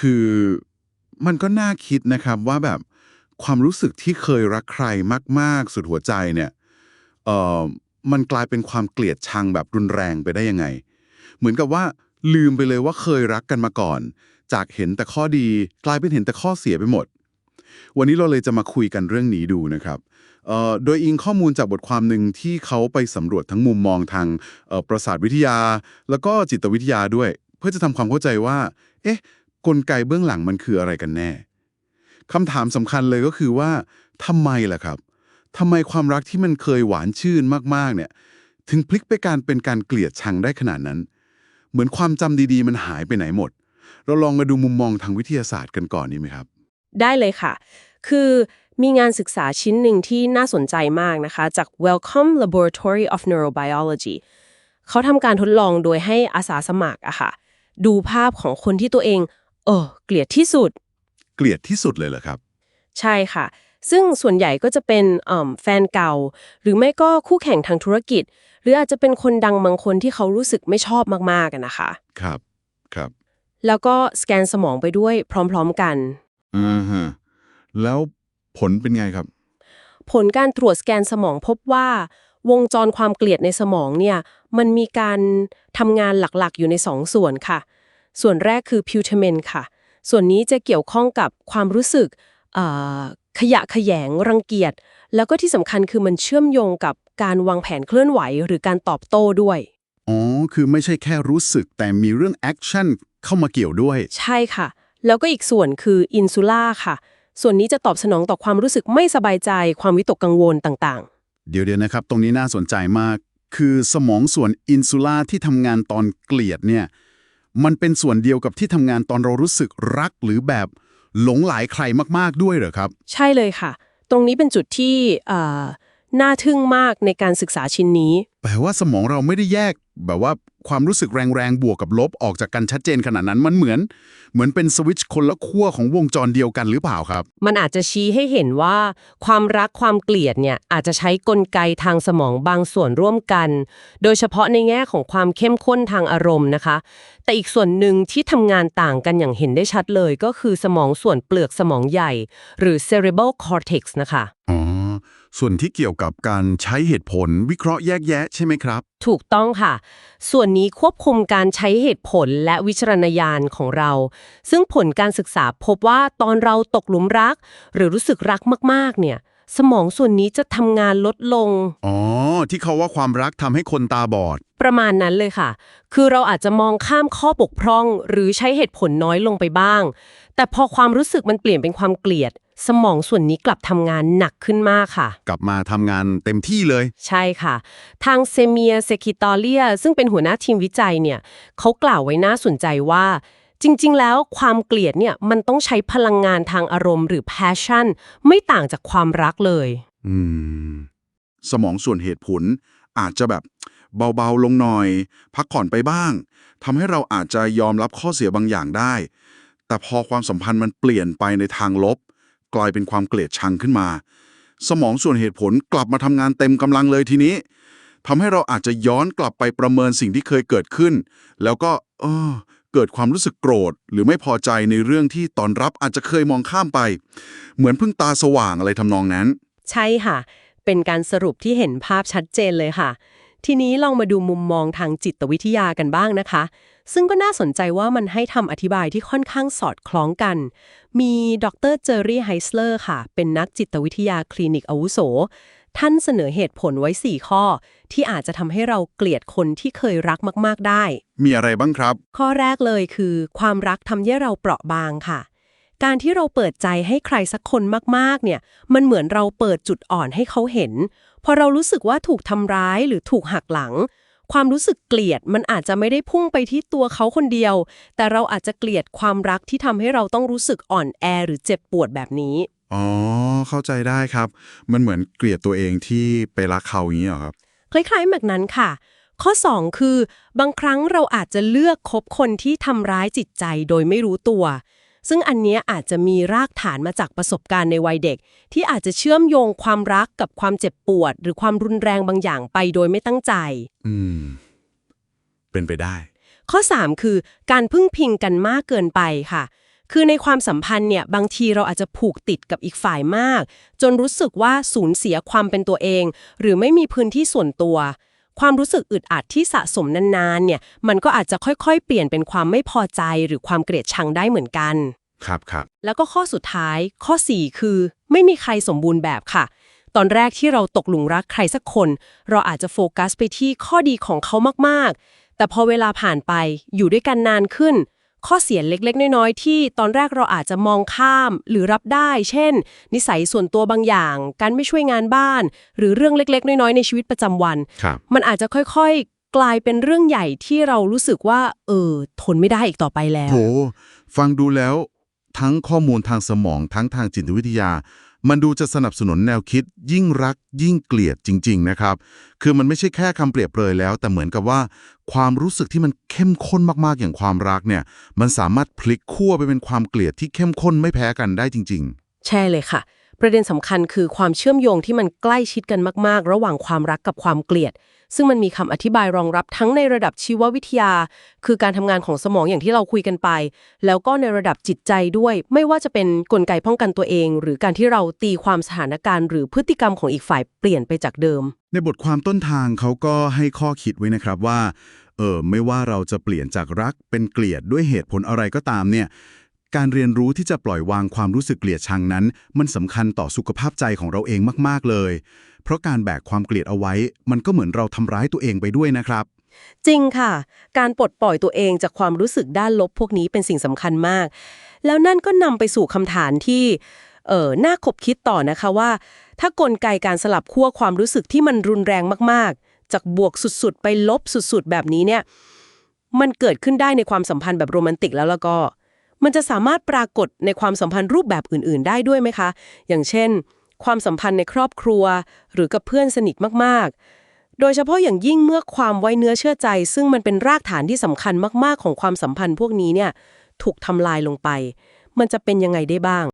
คือมันก็น่าคิดนะครับว่าแบบความรู้สึกที่เคยรักใครมาก ๆ สุดหัวใจเนี่ยเอ่อมันกลายเป็นความเกลียดชังแบบรุนแรงไปได้ยังไง เหมือนกับว่าลืมไปเลยว่าเคยรักกันมาก่อน จากเห็นแต่ข้อดีกลายเป็นเห็นแต่ข้อเสียไปหมด วันนี้เราเลยจะมาคุยกันเรื่องนี้ดูนะครับโดยอิงข้อมูลจากบทความหนึ่งที่เขาไปสำรวจทั้งมุมมองทางประสาทวิทยา แล้วก็จิตวิทยาด้วย เพื่อจะทำความเข้าใจว่า เอ๊ะ กลไกเบื้องหลังมันคืออะไรกันแน่คำถามสำคัญเลยก็คือว่าทำไมล่ะครับทำไมความรักที่มันเคยหวานชื่นมากๆเนี่ย ถึงพลิกไปการเป็นการเกลียดชังได้ขนาดนั้น เหมือนความจำดีๆ มันหายไปไหนหมด เราลองมาดูมุมมองทางวิทยาศาสตร์กันก่อนดีไหมครับ ได้เลยค่ะ คือมีงานศึกษาชิ้นหนึ่งที่น่าสนใจมากนะคะ จาก Wellcome Laboratory of Neurobiology เขาทำการทดลองโดยให้อาสาสมัครอะค่ะ ดูภาพของคนที่ตัวเอง เออเกลียดที่สุด เกลียดที่สุดเลยเหรอครับ ใช่ค่ะ ซึ่งส่วนใหญ่ก็จะเป็นเอิ่มแฟนเก่า หรือไม่ก็คู่แข่งทางธุรกิจ หรืออาจจะเป็นคนดังบางคนที่เขารู้สึกไม่ชอบมากๆอะนะคะ ครับครับ แล้วก็สแกนสมองไปด้วยพร้อมๆกันอ่าฮะแล้วผลเป็นไงครับ ผลการตรวจสแกนสมองพบว่า วงจรความเกลียดในสมองเนี่ยมันมีการทำงานหลักๆ อยู่ในสองส่วนค่ะ ส่วนแรกคือพิวเทเมนค่ะ ส่วนนี้จะเกี่ยวข้องกับความรู้สึกเอ่อขยะแขยงรังเกียจ แล้วก็ที่สำคัญคือมันเชื่อมโยงกับการวางแผนเคลื่อนไหวหรือการตอบโต้ด้วย อ๋อ คือไม่ใช่แค่รู้สึกแต่มีเรื่องแอคชั่นเข้ามาเกี่ยวด้วย ใช่ค่ะ แล้วก็อีกส่วนคืออินซูล่าค่ะ ส่วนนี้จะตอบสนองต่อความรู้สึกไม่สบายใจ ความวิตกกังวลต่างๆ เดี๋ยวเดี๋ยวนะครับ ตรงนี้น่าสนใจมาก คือสมองส่วนอินซูล่าที่ทำงานตอนเกลียดเนี่ย มันเป็นส่วนเดียวกับที่ทำงานตอนเรารู้สึกรักหรือแบบหลงไหลใครมากๆด้วยเหรอครับ ใช่เลยค่ะ ตรงนี้เป็นจุดที่อ น่าทึ่งมากในการศึกษาชิ้นนี้ แปลว่าสมองเราไม่ได้แยก แบบว่าความรู้สึกแรงๆ บวกกับลบออกจากกันชัดเจนขนาดนั้นมันเหมือน เหมือนเป็นสวิตช์คนละขั้วของวงจรเดียวกันหรือเปล่าครับ มันอาจจะชี้ให้เห็นว่า ความรักความเกลียดเนี่ยอาจจะใช้กลไกทางสมองบางส่วนร่วมกัน โดยเฉพาะในแง่ของความเข้มข้นทางอารมณ์นะคะ แต่อีกส่วนหนึ่งที่ทำงานต่างกันอย่างเห็นได้ชัดเลย ก็คือสมองส่วนเปลือกสมองใหญ่ หรือ cerebral cortex นะคะอ๋อ ส่วนที่เกี่ยวกับการใช้เหตุผลวิเคราะห์แยกแยะใช่ไหมครับ ถูกต้องค่ะ ส่วนนี้ควบคุมการใช้เหตุผลและวิจารณญาณของเรา ซึ่งผลการศึกษาพบว่าตอนเราตกหลุมรัก หรือรู้สึกรักมากๆเนี่ย สมองส่วนนี้จะทำงานลดลง อ๋อ ที่เขาว่าความรักทำให้คนตาบอด ประมาณนั้นเลยค่ะ คือเราอาจจะมองข้ามข้อบกพร่อง หรือใช้เหตุผลน้อยลงไปบ้าง แต่พอความรู้สึกมันเปลี่ยนเป็นความเกลียด สมองส่วนนี้กลับทำงานหนักขึ้นมากค่ะ กลับมาทำงานเต็มที่เลย ใช่ค่ะ ทางเซเมียเซคิตอเลียซึ่งเป็นหัวหน้าทีมวิจัยเนี่ยเขากล่าวไว้น่าสนใจว่า จริง ๆ แล้วความเกลียดเนี่ยมันต้องใช้พลังงานทางอารมณ์หรือ passion ไม่ต่างจากความรักเลย อืม สมองส่วนเหตุผล อาจจะแบบเบาๆลงหน่อย พักผ่อนไปบ้างทำให้เราอาจจะยอมรับข้อเสียบางอย่างได้ แต่พอความสัมพันธ์มันเปลี่ยนไปในทางลบ กลายเป็นความเกลียดชังขึ้นมา สมองส่วนเหตุผลกลับมาทำงานเต็มกำลังเลยทีนี้ทำให้เราอาจจะย้อนกลับไปประเมินสิ่งที่เคยเกิดขึ้น แล้วก็เออ เกิดความรู้สึกโกรธ หรือไม่พอใจในเรื่องที่ตอนรับอาจจะเคยมองข้ามไป เหมือนเพิ่งตาสว่างอะไรทำนองนั้น ใช่ค่ะ เป็นการสรุปที่เห็นภาพชัดเจนเลยค่ะ ทีนี้ลองมาดูมุมมองทางจิตวิทยากันบ้างนะคะ ซึ่งก็น่าสนใจว่ามันให้ทำอธิบายที่ค่อนข้างสอดคล้องกัน มีดรเจอร์รี่ไฮสเลอร์ค่ะ เป็นนักจิตวิทยาคลินิกอาวุโส ท่านเสนอเหตุผลไว้ 4 ข้อ ที่อาจจะทำให้เราเกลียดคนที่เคยรักมาก ๆ ได้ มีอะไรบ้างครับ ข้อแรกเลยคือ ความรักทำให้เราเปราะบางค่ะ การที่เราเปิดใจให้ใครสักคนมาก ๆ เนี่ย มันเหมือนเราเปิดจุดอ่อนให้เขาเห็น พอเรารู้สึกว่าถูกทำร้ายหรือถูกหักหลัง ความรู้สึกเกลียดมันอาจจะไม่ได้พุ่งไปที่ตัวเขาคนเดียว แต่เราอาจจะเกลียดความรักที่ทำให้เราต้องรู้สึกอ่อนแอหรือเจ็บปวดแบบนี้ อ๋อ เข้าใจได้ครับ มันเหมือนเกลียดตัวเองที่ไปรักเขาอย่างนี้เหรอครับ คล้ายๆแบบนั้นค่ะ ข้อ 2 คือบางครั้งเราอาจจะเลือกคบคนที่ทำร้ายจิตใจโดยไม่รู้ตัว ซึ่งอันเนี้ยอาจจะมีรากฐานมาจากประสบการณ์ในวัยเด็ก ที่อาจจะเชื่อมโยงความรักกับความเจ็บปวด หรือความรุนแรงบางอย่างไปโดยไม่ตั้งใจ อืม เป็นไปได้ ข้อ 3 คือ การพึ่งพิงกันมากเกินไปค่ะ คือในความสัมพันธ์เนี่ยบางทีเราอาจจะผูกติดกับอีกฝ่ายมาก จนรู้สึกว่าสูญเสียความเป็นตัวเอง หรือไม่มีพื้นที่ส่วนตัว ความรู้สึกอึดอัดที่สะสมนานๆเนี่ยมันก็อาจจะค่อยๆ เปลี่ยนเป็นความไม่พอใจหรือความเกลียดชังได้เหมือนกัน ครับครับแล้วก็ข้อสุดท้ายข้อ 4 คือ ไม่มีใครสมบูรณ์แบบค่ะตอนแรกที่เราตกหลุมรักใครสักคน เราอาจจะโฟกัสไปที่ข้อดีของเขามากๆ แต่พอเวลาผ่านไปอยู่ด้วยกันนานขึ้น ข้อเสียเล็กๆ น้อยๆ ที่ตอนแรกเราอาจจะมองข้ามหรือรับได้ เช่น นิสัยส่วนตัวบางอย่าง การไม่ช่วยงานบ้าน หรือเรื่องเล็กๆ น้อยๆ ในชีวิตประจำวันครับมันอาจจะค่อยๆ กลายเป็นเรื่องใหญ่ที่เรารู้สึกว่า เออ ทนไม่ได้อีกต่อไปแล้วโหฟังดูแล้ว ทั้งข้อมูลทางสมองทั้งทางจิตวิทยา มันดูจะสนับสนุนแนวคิด ยิ่งรักยิ่งเกลียดจริง ๆ นะครับ คือมันไม่ใช่แค่คำเปรียบเปรยแล้ว แต่เหมือนกับว่าความรู้สึกที่มันเข้มข้นมากๆอย่างความรักเนี่ย มันสามารถพลิกขั้วไปเป็นความเกลียดที่เข้มข้นไม่แพ้กันได้จริง ๆ ใช่เลยค่ะ ประเด็นสำคัญคือความเชื่อมโยงที่มันใกล้ชิดกันมาก ๆ ระหว่างความรักกับความเกลียด ซึ่งมันมีคำอธิบายรองรับทั้งในระดับชีววิทยา คือการทำงานของสมองอย่างที่เราคุยกันไป แล้วก็ในระดับจิตใจด้วย ไม่ว่าจะเป็นกลไกป้องกันตัวเอง หรือการที่เราตีความสถานการณ์ หรือพฤติกรรมของอีกฝ่ายเปลี่ยนไปจากเดิม ในบทความต้นทางเขาก็ให้ข้อคิดไว้นะครับว่าเออไม่ว่าเราจะเปลี่ยนจากรักเป็นเกลียดด้วยเหตุผลอะไรก็ตามเนี่ยการเรียนรู้ที่จะปล่อยวางความรู้สึกเกลียดชังนั้น มันสำคัญต่อสุขภาพใจของเราเองมาก ๆ เลย เพราะการแบกความเกลียดเอาไว้ มันก็เหมือนเราทำร้ายตัวเองไปด้วยนะครับ จริงค่ะ การปลดปล่อยตัวเองจากความรู้สึกด้านลบพวกนี้เป็นสิ่งสำคัญมาก แล้วนั่นก็นำไปสู่คำถามที่เออน่าคบคิดต่อนะคะว่า ถ้ากลไกการสลับขั้วความรู้สึกที่มันรุนแรงมากๆ จากบวกสุดๆ ไปลบสุดๆ แบบนี้เนี่ย มันเกิดขึ้นได้ในความสัมพันธ์แบบโรแมนติกแล้วแล้วก็ มันจะสามารถปรากฏในความสัมพันธ์รูปแบบอื่น ๆ ได้ด้วยไหมคะ อย่างเช่น ความสัมพันธ์ในครอบครัว หรือกับเพื่อนสนิทมากๆ โดยเฉพาะอย่างยิ่งเมื่อความไว้เนื้อเชื่อใจ ซึ่งมันเป็นรากฐานที่สำคัญมากๆ ของความสัมพันธ์พวกนี้เนี่ยถูกทำลายลงไป มันจะเป็นยังไงได้บ้าง